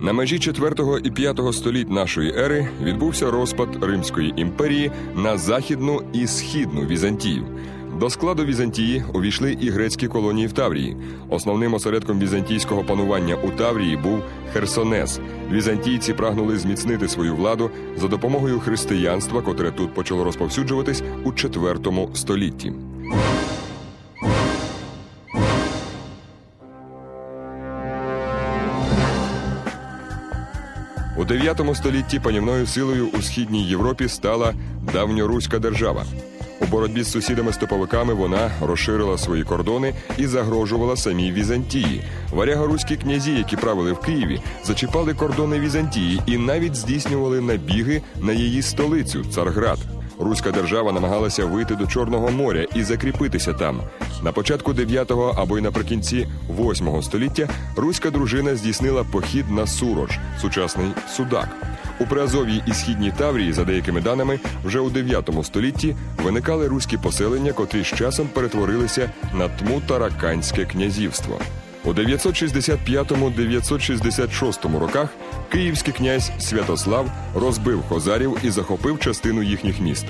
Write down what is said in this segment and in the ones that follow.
На межі 4 і 5 століть нашої ери відбувся розпад Римської імперії на західну і східну Візантію. До складу Візантії увійшли і грецькі колонії в Таврії. Основним осередком візантійського панування у Таврії був Херсонес. Візантійці прагнули зміцнити свою владу за допомогою християнства, котре тут почало розповсюджуватись у 4 столітті. У 9 столітті панівною силою у східній Європі стала давньоруська держава. У боротьбі з сусідами-стоповиками вона розширила свої кордони і загрожувала самій Візантії. Варяго-руські князі, які правили в Києві, зачіпали кордони Візантії і навіть здійснювали набіги на її столицю Царград. Руська держава намагалася вийти до Чорного моря і закріпитися там. На початку 9-го або й наприкінці 8-го століття руська дружина здійснила похід на Сурож, сучасний Судак. У Приазов'ї і східній Таврії, за деякими даними, вже у 9 столітті виникали руські поселення, котрі з часом перетворилися на Тмутараканське князівство. У 965-966 роках київський князь Святослав розбив хозарів і захопив частину їхніх міст.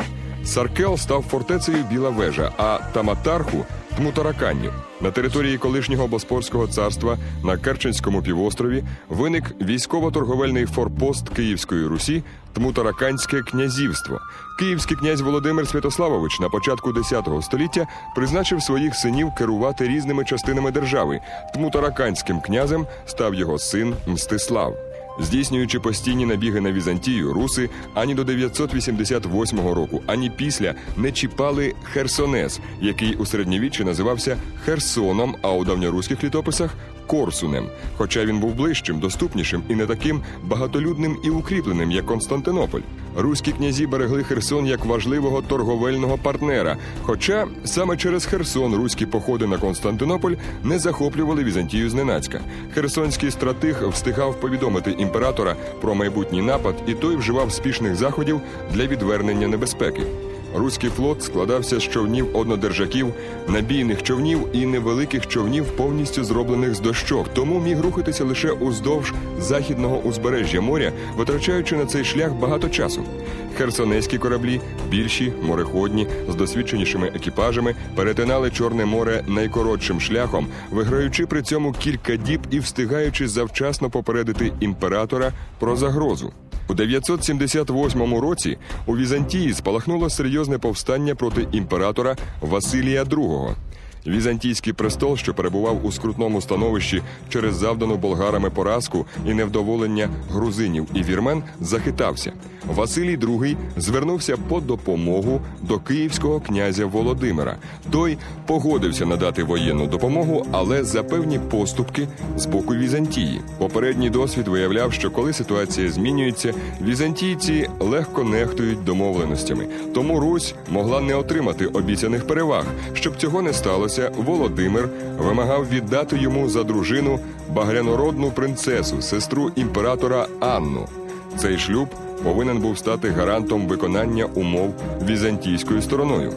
Саркел став фортецею Біла Вежа, а Таматарху Тмутараканню. На території колишнього Боспорського царства на Керченському півострові виник військово-торговельний форпост Київської Русі Тмутараканське князівство. Київський князь Володимир Святославович на початку X століття призначив своїх синів керувати різними частинами держави. Тмутараканським князем став його син Мстислав. Здійснюючи постійні набіги на Візантію, руси ані до 988 року, ані після не чіпали Херсонес, який у середньовіччі називався Херсоном, а у давньоруських літописах Корсунем. Хоча він був ближчим, доступнішим і не таким багатолюдним і укріпленим, як Константинополь. Руські князі берегли Херсон як важливого торговельного партнера. Хоча саме через Херсон руські походи на Константинополь не захоплювали Візантію зненацька. Херсонський стратиг встигав повідомити імператора про майбутній напад, і той вживав спішних заходів для відвернення небезпеки. Руський флот складався з човнів однодержаків, набійних човнів і невеликих човнів, повністю зроблених з дощок, тому міг рухатися лише уздовж західного узбережжя моря, витрачаючи на цей шлях багато часу. Херсонезькі кораблі, більші, мореходні, з досвідченішими екіпажами, перетинали Чорне море найкоротшим шляхом, виграючи при цьому кілька діб і встигаючи завчасно попередити імператора про загрозу. У 978 році у Візантії спалахнуло серйозне повстання проти імператора Василія II. Візантійський престол, що перебував у скрутному становищі через завдану болгарами поразку і невдоволення грузинів і вірмен, захитався. Василій II звернувся по допомогу до київського князя Володимира. Той погодився надати воєнну допомогу, але за певні поступки з боку Візантії. Попередній досвід виявляв, що коли ситуація змінюється, візантійці легко нехтують домовленостями. Тому Русь могла не отримати обіцяних переваг. Щоб цього не сталося, Володимир вимагав віддати йому за дружину багрянородну принцесу, сестру імператора Анну. Цей шлюб повинен був стати гарантом виконання умов візантійською стороною.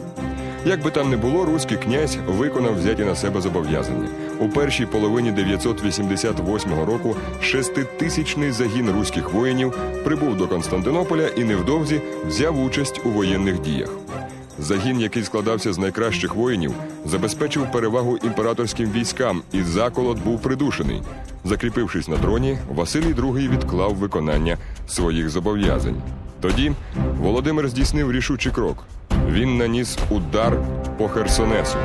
Як би там не було, руський князь виконав взяті на себе зобов'язання. У першій половині 988 року шеститисячний загін руських воїнів прибув до Константинополя і невдовзі взяв участь у воєнних діях. Загін, який складався з найкращих воїнів, забезпечив перевагу імператорським військам, і заколот був придушений. Закріпившись на троні, Василій II відклав виконання своїх зобов'язань. Тоді Володимир здійснив рішучий крок. Він наніс удар по Херсонесу.